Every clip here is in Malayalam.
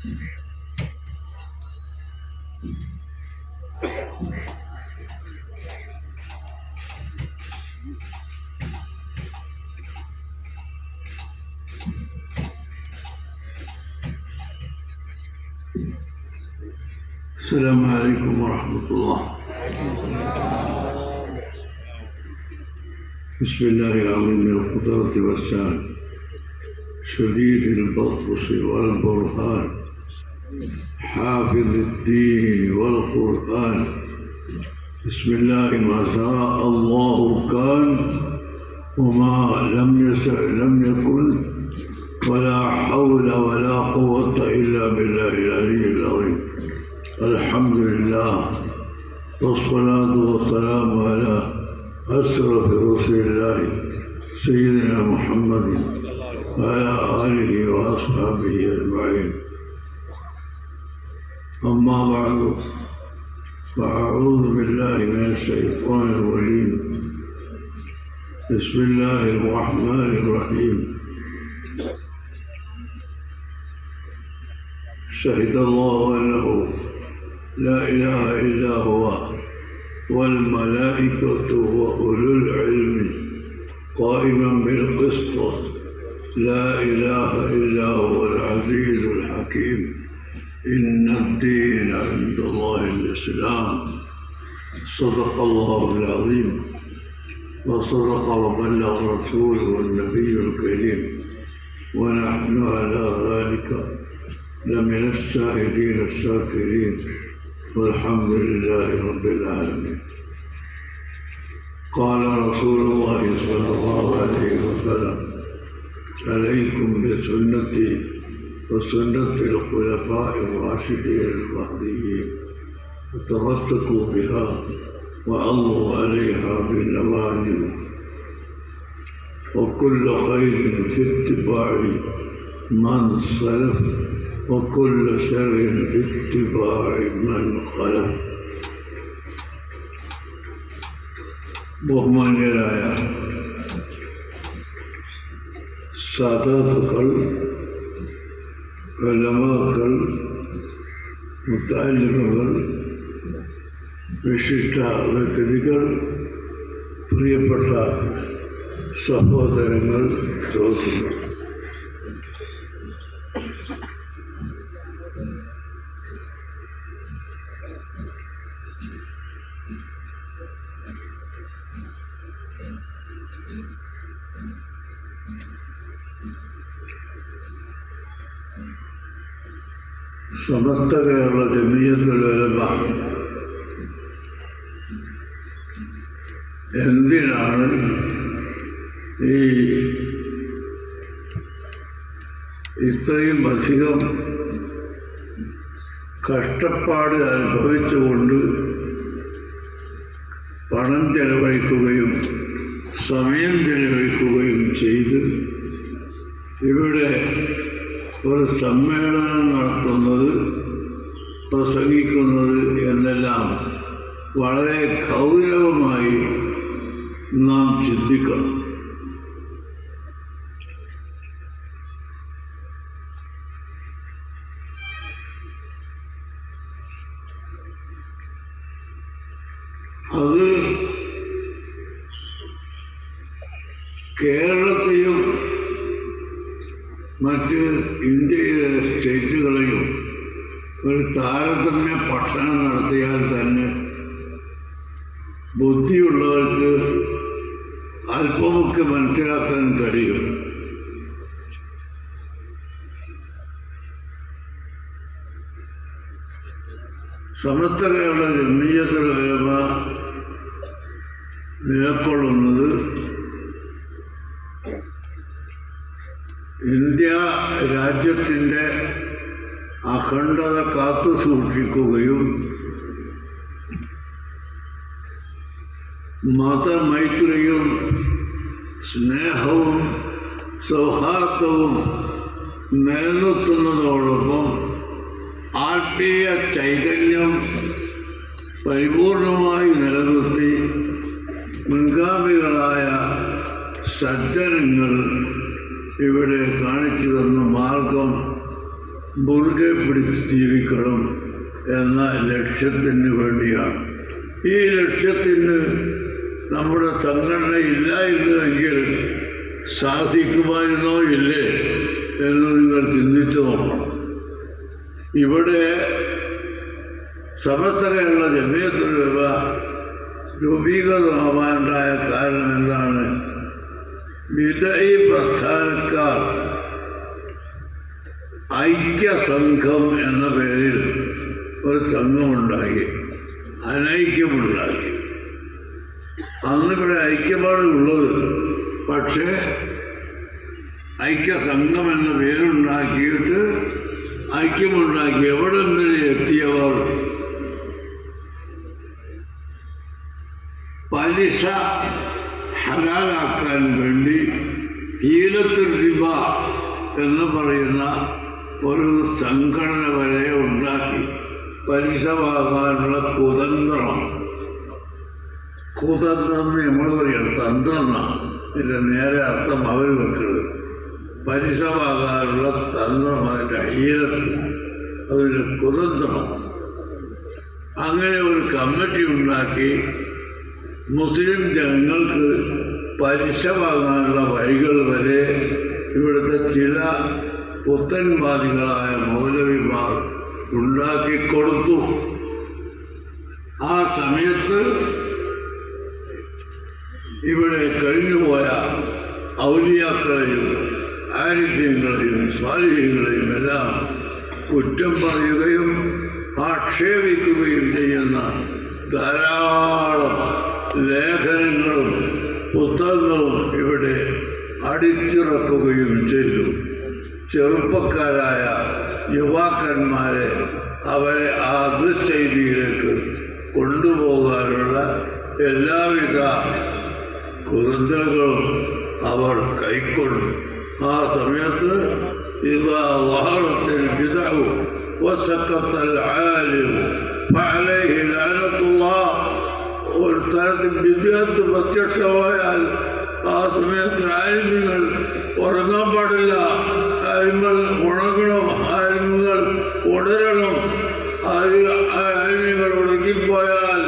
السلام عليكم ورحمة الله. بسم الله العظيم القدرة والشان. شديد البطش والبرهان. حافظ الدين والقرآن. بسم الله ما شاء الله كان وما لم يشأ لم يكن ولا حول ولا قوة إلا بالله العلي العظيم. الحمد لله والصلاة والسلام على أشرف رسل الله سيدنا محمد وعلى آله وأصحابه أجمعين. أما بعد فأعوذ بالله من الشيطان الرجيم. بسم الله الرحمن الرحيم. شهد الله أنه لا إله إلا هو والملائكة وأولو العلم قائما بالقسط. لا إله إلا هو العزيز الحكيم. إن الدين عند الله الإسلام. صدق الله العظيم. وصدق وبلغ رسوله النبي الكريم. ونحن على ذلك لمن الشاهدين الشاكرين. والحمد لله رب العالمين. قال رسول الله صلى الله عليه وسلم عليكم بسنتي وسنة الخلفاء الراشدين المهديين وتمسكوا بها وعضوا عليها بالنواجذ وكل خير في اتباع من سلف وكل شر في اتباع من خلف. बहुमान ने سادات सादा കലമാക്കൾ മുത്താലിമുകൾ വിശിഷ്ട വ്യക്തികൾ പ്രിയപ്പെട്ട സഹോദരങ്ങൾ സുഹൃത്തുക്കൾ സമസ്ത കേരള ജമീയത്തുലമ എന്തിനാണ് ഈ ഇത്രയും അധികം കഷ്ടപ്പാട് അനുഭവിച്ചുകൊണ്ട് പണം ചെലവഴിക്കുകയും സമയം ചെലവഴിക്കുകയും ചെയ്ത് ഇവിടെ ഒരു സമ്മേളനം നടത്തുന്നത് പ്രസംഗിക്കുന്നത് എന്നെല്ലാം വളരെ ഗൗരവമായി നാം ചിന്തിക്കണം. താരതമ്യ പഠനം നടത്തിയാൽ തന്നെ ബുദ്ധിയുള്ളവർക്ക് അല്പമൊക്കെ മനസ്സിലാക്കാൻ കഴിയും. സമസ്ത കേരള ജമീയത്തിൽ നിലക്കൊള്ളുന്നത് ഇന്ത്യ രാജ്യത്തിന്റെ അഖണ്ഡത കാത്തു സൂക്ഷിക്കുകയും മതമൈത്രിയും സ്നേഹവും സൗഹാർദ്ദവും നിലനിർത്തുന്നതോടൊപ്പം ആത്മീയ ചൈതന്യം പരിപൂർണമായി നിലനിർത്തി മുൻഗാമികളായ സജ്ജനങ്ങൾ ഇവിടെ കാണിച്ചു തന്ന മാർഗം മുറുകെ പിടിച്ച് ജീവിക്കണം എന്ന ലക്ഷ്യത്തിന് വേണ്ടിയാണ്. ഈ ലക്ഷ്യത്തിന് നമ്മുടെ സംഘടന ഇല്ലായിരുന്നുവെങ്കിൽ സാധിക്കുമായിരുന്നോ ഇല്ലേ എന്ന് നിങ്ങൾ ചിന്തിച്ചു നോക്കണം. ഇവിടെ സമസ്ത കേരള ജമയത്തുലമ രൂപീകൃതമാവാനുണ്ടായ കാരണം എന്താണ്? വിധയി പ്രസ്ഥാനക്കാർ ഐക്യസംഘം എന്ന പേരിൽ ഒരു സംഘമുണ്ടാക്കി അനൈക്യമുണ്ടാക്കി അന്നിവിടെ ഐക്യപാട് ഉള്ളത് പക്ഷേ ഐക്യസംഘം എന്ന പേരുണ്ടാക്കിയിട്ട് ഐക്യമുണ്ടാക്കി എവിടെ വരെ എത്തിയവർ? പലിശ ഹലാലാക്കാൻ വേണ്ടി ഹീലത്തുൽ റിബ എന്ന് പറയുന്ന ഒരു സംഘടന വരെ ഉണ്ടാക്കി പലിശ വാങ്ങാനുള്ള കുതന്ത്രം കുതന്ത്രം നമ്മൾ പറയണം. തന്ത്രം ഇതിന്റെ നേരെ അർത്ഥം അവർ വെക്കുന്നത്. പലിശ വാങ്ങാനുള്ള തന്ത്രം അതിന്റെ ഹീലത്ത് അതിന്റെ കുതന്ത്രം. അങ്ങനെ ഒരു കമ്മിറ്റി ഉണ്ടാക്കി മുസ്ലിം ജനങ്ങൾക്ക് പലിശ വാങ്ങാനുള്ള വഴികൾ വരെ ഇവിടുത്തെ ചില പുത്തൻവാദികളായ മൗലവിമാർ ഉണ്ടാക്കിക്കൊടുത്തു ആ സമയത്ത് ഇവിടെ കഴിഞ്ഞുപോയ ഔലിയാക്കളെയും ആരിഫ്യങ്ങളെയും സ്വാലിഹ്യങ്ങളെയും എല്ലാം കുറ്റം പറയുകയും ആക്ഷേപിക്കുകയും ചെയ്യുന്ന ധാരാളം ലേഖനങ്ങളും പുസ്തകങ്ങളും ഇവിടെ അടിച്ചിറക്കുകയും ചെയ്തു. ചെറുപ്പക്കാരായ യുവാക്കന്മാരെ അവരെ ആ ദുശ്ചെയ്തിയിലേക്ക് കൊണ്ടുപോകാനുള്ള എല്ലാവിധ കുതന്ത്രങ്ങളും അവർ കൈക്കൊണ്ടു ആ സമയത്ത് ഇതാ വഹറത്തിൽ പിതാവ് വസക്കത്തൽ ആലിമു فعليه لعنة الله ഒരു തരത്തിൽ വിദ്യാർത്ഥി പ്രത്യക്ഷമായാൽ ആ സമയത്ത് ആലിമ്യങ്ങൾ ഉറങ്ങാൻ പാടില്ല ആലിമ്യങ്ങൾ ഉണങ്ങണം ഉടരണം. ഉണരണം ആലിമ്യങ്ങൾ ഉണക്കിപ്പോയാൽ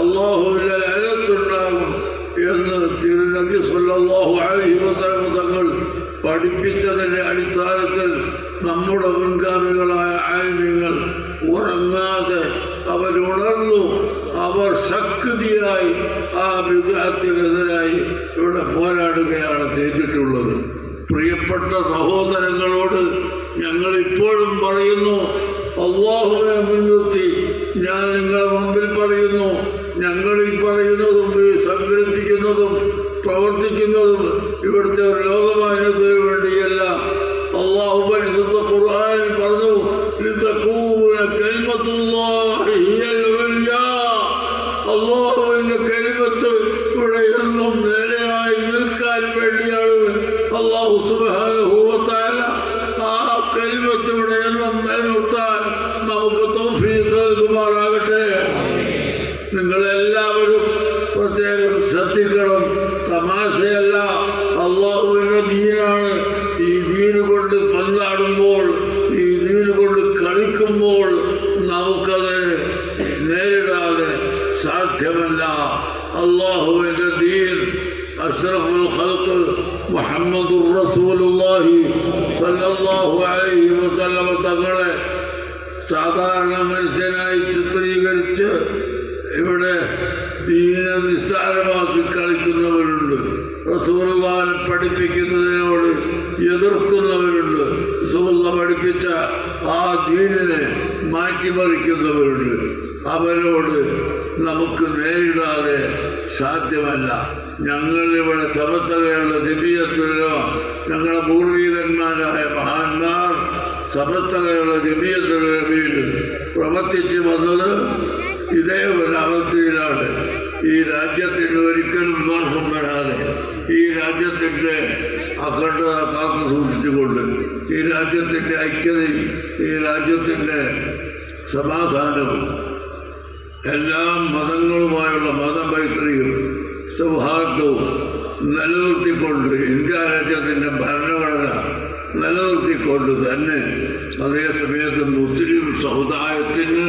അള്ളാഹുവിന്റെ അയലത്തുണ്ടാകും എന്ന് തിരുനബി സല്ലല്ലാഹു അലൈഹി വസല്ലം തങ്ങൾ പഠിപ്പിച്ചതിന്റെ അടിസ്ഥാനത്തിൽ നമ്മുടെ മുൻഗാമികളായ ആലിമ്യങ്ങൾ ഉറങ്ങാതെ അവരുണർന്നു അവർ ശക്തിയായി ആ വിഗ്രഹത്തിനെതിരായി ഇവിടെ പോരാടുകയാണ് ചെയ്തിട്ടുള്ളത്. പ്രിയപ്പെട്ട സഹോദരങ്ങളോട് ഞങ്ങൾ ഇപ്പോഴും പറയുന്നു അള്ളാഹുവിനെ മുൻനിർത്തി ഞാൻ നിങ്ങളെ മുമ്പിൽ പറയുന്നു ഞങ്ങൾ ഈ പറയുന്നതും സംഘടിപ്പിക്കുന്നതും പ്രവർത്തിക്കുന്നതും ഇവിടുത്തെ ഒരു ലോകമാനത്തിന് വേണ്ടിയല്ല. അള്ളാഹു പരിശുദ്ധ ഖുർആൻ പറഞ്ഞു കൽമത്തുള്ള അള്ളാഹു സുബാനുഭൂവത്താല ആ കലിമത്ത് എല്ലാം നിലനിർത്താൻ നമുക്ക് തൗഫീഖ് നൽകുമാറാകട്ടെ. നിങ്ങളെല്ലാവരും പ്രത്യേകം ശ്രദ്ധിക്കണം തമാശയല്ല അള്ളാഹുവിന്റെ ദീനാണ് ഈ ദീന് കൊണ്ട് പന്താടുമ്പോൾ ഈ ദീന് കൊണ്ട് കളിക്കുമ്പോൾ നമുക്കത് നേരിടാതെ സാധ്യമല്ല അള്ളാഹുവിന്റെ ദീൻ അഷ്റഫുൽ ഖൽഖ് മുഹമ്മദ് റസൂലുള്ളാഹി സല്ലല്ലാഹു അലൈഹി വസല്ലമ തങ്ങളെ സാധാരണ മനുഷ്യനായി ചിത്രീകരിച്ച് ഇവിടെ ദീനെ നിസ്സാരമാക്കി കളിക്കുന്നവരുണ്ട്. റസൂർവാൻ പഠിപ്പിക്കുന്നതിനോട് എതിർക്കുന്നവരുണ്ട്. റസൂള്ള പഠിപ്പിച്ച ആ ദീനിനെ മാറ്റിമറിക്കുന്നവരുണ്ട്. അവരോട് നമുക്ക് നേരിടാതെ സാധ്യമല്ല. ഞങ്ങളിവിടെ സമസ്തകയുള്ള ദിവ്യത്തിലോ ഞങ്ങളുടെ പൂർവീകന്മാരായ മഹാന്മാർ സമസ്തകളുടെ ദിവ്യത്തിലയിൽ പ്രവർത്തിച്ചു വന്നത് ഇതേ ഒരു അവസ്ഥയിലാണ് ഈ രാജ്യത്തിന് ഒരിക്കലും ദോഷം വരാതെ ഈ രാജ്യത്തിന്റെ അഖണ്ഡത കാത്തു സൂക്ഷിച്ചുകൊണ്ട് ഈ രാജ്യത്തിന്റെ ഐക്യതയും ഈ രാജ്യത്തിന്റെ സമാധാനവും എല്ലാ മതങ്ങളുമായുള്ള മതമൈത്രിയും സൗഹാർദ്ദവും നിലനിർത്തിക്കൊണ്ട് ഇന്ത്യ രാജ്യത്തിന്റെ ഭരണഘടന നിലനിർത്തിക്കൊണ്ട് തന്നെ അതേ സമയത്ത് മുസ്ലിം സമുദായത്തിന്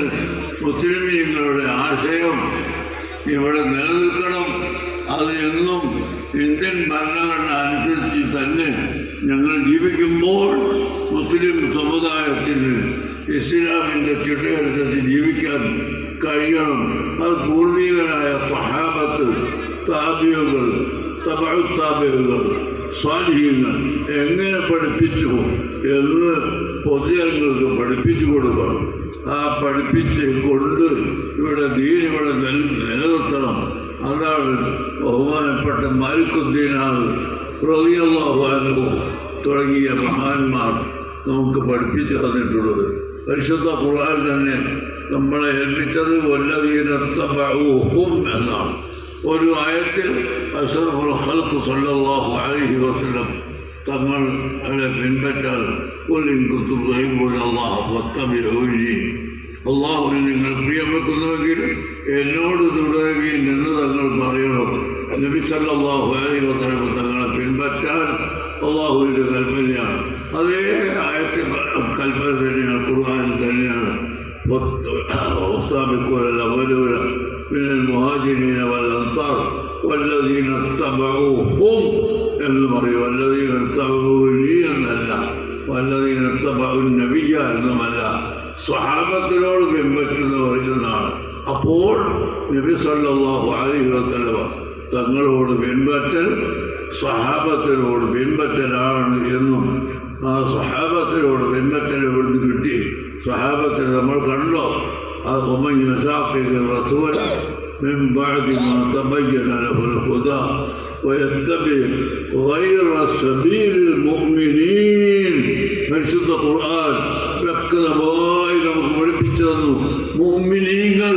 മുസ്ലിമീങ്ങളുടെ ആശയം ഇവിടെ നിലനിൽക്കണം. അത് എന്നും ഇന്ത്യൻ ഭരണഘടന അനുസരിച്ച് തന്നെ ഞങ്ങൾ ജീവിക്കുമ്പോൾ മുസ്ലിം സമുദായത്തിന് ഇസ്ലാമിന്റെ ചിട്ടയനുസരിച്ച് ജീവിക്കാൻ കഴിയണം. അത് പൂർവികരായ സഹാബത്ത് താപിയുകൾ തപാത്താപികൾ സ്വാധീനങ്ങൾ എങ്ങനെ പഠിപ്പിച്ചു എന്ന് പൊതുജനങ്ങൾക്ക് പഠിപ്പിച്ചു കൊടുക്കണം. ആ പഠിപ്പിച്ച് കൊണ്ട് ഇവിടെ ദീൻ ഇവിടെ നിലനിർത്തണം. അതാണ് ബഹുമാനപ്പെട്ട മാലിക്കുദ്ദീനാണ് പ്രതിയല്ലാഹു തുടങ്ങിയ മഹാന്മാർ നമുക്ക് പഠിപ്പിച്ചു തന്നിട്ടുള്ളത്. പരിശുദ്ധ ഖുർആൻ തന്നെ നമ്മളെ ഏൽപ്പിച്ചത് വല്ലതീനത്തബഊഹും എന്നാണ്. ഒരു ആയത്തിൽ അഷറഫുൽ ഖൽഖ് സല്ലല്ലാഹു അലൈഹി വസല്ലം തങ്ങളെ പിൻപറ്റാൽ കൊല്ലിങ്കുത്തും അള്ളാഹു വത്തബിഊനി അള്ളാഹുവിനെ നിങ്ങൾ പ്രിയം വെക്കുന്നുവെങ്കിൽ എന്നോട് തുടരുകയും എന്ന് തങ്ങൾ പറയണം നബി സല്ലല്ലാഹു അലൈഹി വസല്ലം തങ്ങളെ പിൻപറ്റാൻ അള്ളാഹുവിൻ്റെ കൽപ്പനയാണ് അതേ ആയത്തെ കൽപ്പന തന്നെയാണ് ഖുർആൻ തന്നെയാണ് والسابقون الأولون വല്ലതീനത്തവും എന്ന് പറയും. വല്ലതീനത്തവലി എന്നല്ല വല്ലതീനത്തവും നബിയ എന്നുമല്ല സ്വഹാബത്തിനോട് പിൻപറ്റുന്നവർ എന്നാണ് അപ്പോൾ നബി സല്ലാഹു അലൈഹി വസ്ലമ തങ്ങളോട് പിൻപറ്റൽ സഹാബത്തിനോട് പിൻപറ്റലാണ് എന്നും ആ സഹാബത്തിനോട് പിൻപറ്റൽ ഇവിടുന്ന് കിട്ടി? സഹാബത്തിൽ നമ്മൾ കണ്ടോ? ആ ഉമ്മ റസൂല من بعد ما تبين له الهدى ويتبع غير سبيل المؤمنين പരിശുദ്ധ ഖുർആൻ വ്യക്തമായി നമുക്ക് പഠിപ്പിച്ചു തന്നു മുഅ്മിനീങ്ങൾ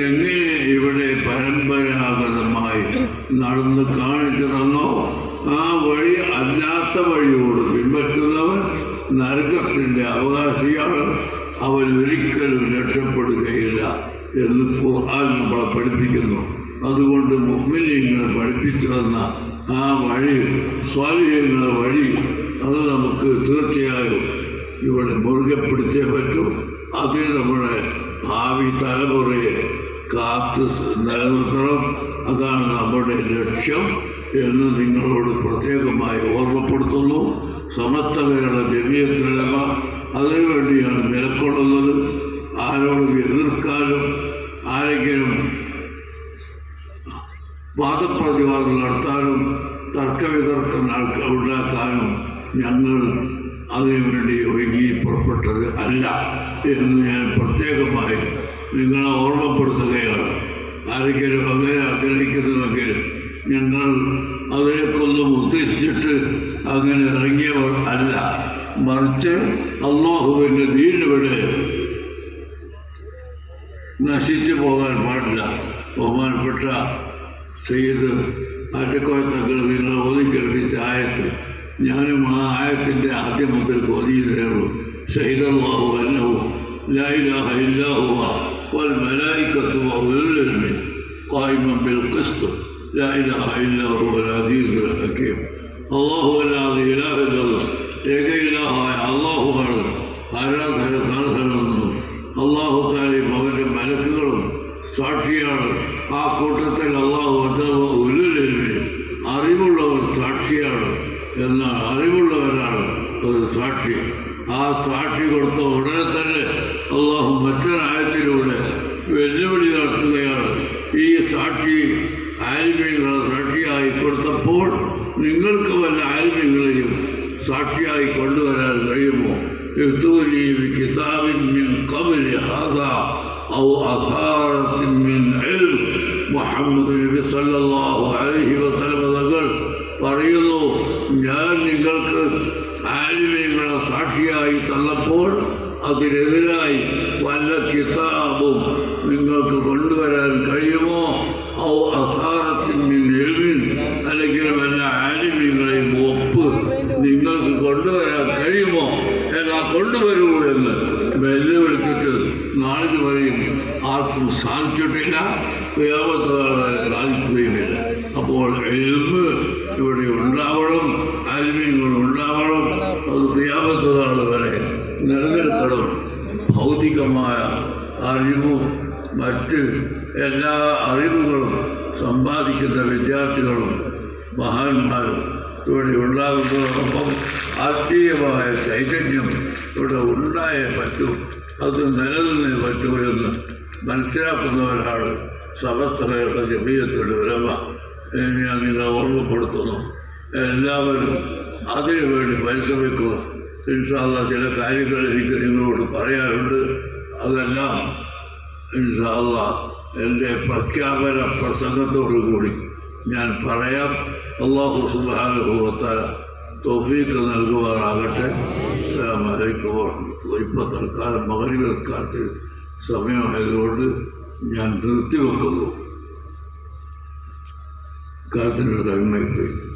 എങ്ങനെ ഇവിടെ പരമ്പരാഗതമായി നടന്ന് കാണിച്ചു തന്നോ ആ വഴി അല്ലാത്ത വഴിയോട് പിൻപറ്റുന്നവൻ നരകത്തിൻ്റെ അവകാശിയാണ് അവൻ ഒരിക്കലും രക്ഷപ്പെടുകയില്ല എന്ന് ഖുർആൻ നമ്മളെ പഠിപ്പിക്കുന്നു. അതുകൊണ്ട് മുഹ്മിനിയങ്ങൾ പഠിപ്പിച്ചു തന്ന ആ വഴി സ്വാധീനങ്ങളുടെ വഴി അത് നമുക്ക് തീർച്ചയായും ഇവിടെ മുറുകെ പിടിച്ചേ പറ്റൂ. അതിൽ നമ്മുടെ ഭാവി തലമുറയെ കാത്ത് നിലനിർത്തണം. അതാണ് നമ്മുടെ ലക്ഷ്യം എന്ന് നിങ്ങളോട് പ്രത്യേകമായി ഓർമ്മപ്പെടുത്തുന്നു. സമസ്ത കേരള അതിനുവേണ്ടിയാണ് നിലക്കൊള്ളുന്നത് ആരോടും എതിർക്കാനും ആരെങ്കിലും വാദപ്രതിവാദം നടത്താനും തർക്കവിതർക്കം ഉണ്ടാക്കാനും ഞങ്ങൾ അതിനുവേണ്ടി ഒരുങ്ങി പുറപ്പെട്ടത് അല്ല എന്ന് ഞാൻ പ്രത്യേകമായി നിങ്ങളെ ഓർമ്മപ്പെടുത്തുകയാണ്. ആരെങ്കിലും അങ്ങനെ ആഗ്രഹിക്കുന്നുവെങ്കിൽ ഞങ്ങൾ അതിലേക്കൊന്നും ഉദ്ദേശിച്ചിട്ട് അങ്ങനെ ഇറങ്ങിയവർ അല്ല. മറിച്ച് അള്ളാഹുവിന്റെ ദീനിവിടെ നശിച്ചു പോകാൻ പാടില്ല. ബഹുമാനപ്പെട്ട ചെയ്ത് ആറ്റക്കോയത്തങ്ങൾ നിങ്ങൾ ഓതിക്കേൽപ്പിച്ച ആയത്ത് ഞാനും ആ ആയത്തിൻ്റെ ആദ്യം മുതൽ ഓതിയതേയുള്ളൂ ഷഹിദല്ലാഹു അന്നഹു لا إله إلا هو والملائكة وأولو العلم قائما بالقسط لا إله إلا هو العزيز الحكيم الله الذي إله إلا الله ഏക ഇലാഹായ അള്ളാഹുവാണ് ആരാധന തലഹനെന്നും അള്ളാഹു താലയും അവൻ്റെ മലക്കുകളും സാക്ഷിയാണ് ആ കൂട്ടത്തിൽ അള്ളാഹു അഥവാ ഉല്ലുലരുമേ അറിവുള്ളവർ സാക്ഷിയാണ് എന്നാൽ അറിവുള്ളവരാണ് ഒരു സാക്ഷി ആ സാക്ഷി കൊടുത്ത ഉടനെ തന്നെ അള്ളാഹു മറ്റൊരായത്തിലൂടെ വെല്ലുവിളി നടത്തുകയാണ് ഈ സാക്ഷി ആലിമ്യങ്ങളെ സാക്ഷിയായി കൊടുത്തപ്പോൾ നിങ്ങൾക്ക് വല്ല ആലിമ്യങ്ങളെയും സാക്ഷിയായി കൊണ്ടുവരാൻ കഴിയുമോ ائتوني بكتاب من قبل هذا أو أثارة من علم മുഹമ്മദ് നബി സല്ലല്ലാഹു അലൈഹി വസല്ലം തങ്ങൾ പറയുന്നു ഞാൻ നിങ്ങൾക്ക് ആലിമീങ്ങളെ സാക്ഷിയായി തന്നപ്പോൾ അതിനെതിരായി വല്ല കിതാബും നിങ്ങൾക്ക് കൊണ്ടുവരാൻ കഴിയുമോ? ഔ അസാറത്തിൻ മിൻ ഇൽമിൻ. അല്ലെങ്കിൽ വല്ല ആലിമീങ്ങളെയും ഒപ്പ് നിങ്ങൾക്ക് കൊണ്ടുവരാൻ കഴിയുമോ? എന്നാ കൊണ്ടുവരൂ എന്ന് വെല്ലുവിളിച്ചിട്ട് നാളിത് പറയും ആർക്കും സാധിച്ചിട്ടില്ല. വ്യാപത്താളെ സാധിക്കുകയുമില്ല അപ്പോൾ എൽമ് ഇവിടെ ഉണ്ടാവണം ആലിമ്യങ്ങൾ ഉണ്ടാവണം അത് അറിവുകളും ഭൗതികമായ അറിവും മറ്റ് എല്ലാ അറിവുകളും സമ്പാദിക്കുന്ന വിദ്യാർത്ഥികളും മഹാന്മാരും ഇവിടെ ഉണ്ടാകുന്നതോടൊപ്പം ആത്മീയമായ ചൈതന്യം ഇവിടെ ഉണ്ടായേ പറ്റൂ. അത് നിലനിന്നേ പറ്റൂ എന്ന് മനസ്സിലാക്കുന്നവരാണ് സമസ്തകയുടെ ജമീയത്തിന്റെ ഉരമ ഞാൻ നിങ്ങളെ ഓർമ്മപ്പെടുത്തുന്നു. എല്ലാവരും അതിനു വേണ്ടി പരിശ്രമിക്കുക. ഇൻഷാല്ല ചില കാര്യങ്ങൾ എനിക്ക് നിങ്ങളോട് പറയാറുണ്ട് അതെല്ലാം ഇൻഷാല്ല എന്റെ പ്രഖ്യാപന പ്രസംഗത്തോടു കൂടി ഞാൻ പറയാം. അള്ളാഹു സുബാനുഭവത്താല തോഫീക്ക് നൽകുവാറാകട്ടെ അസ്സലാമലൈക്കും ഇപ്പോൾ തൽക്കാലം മകരി കാലത്തിൽ സമയമായതുകൊണ്ട് ഞാൻ നിർത്തിവെക്കുന്നു. കാത്തിനൊരു പോയി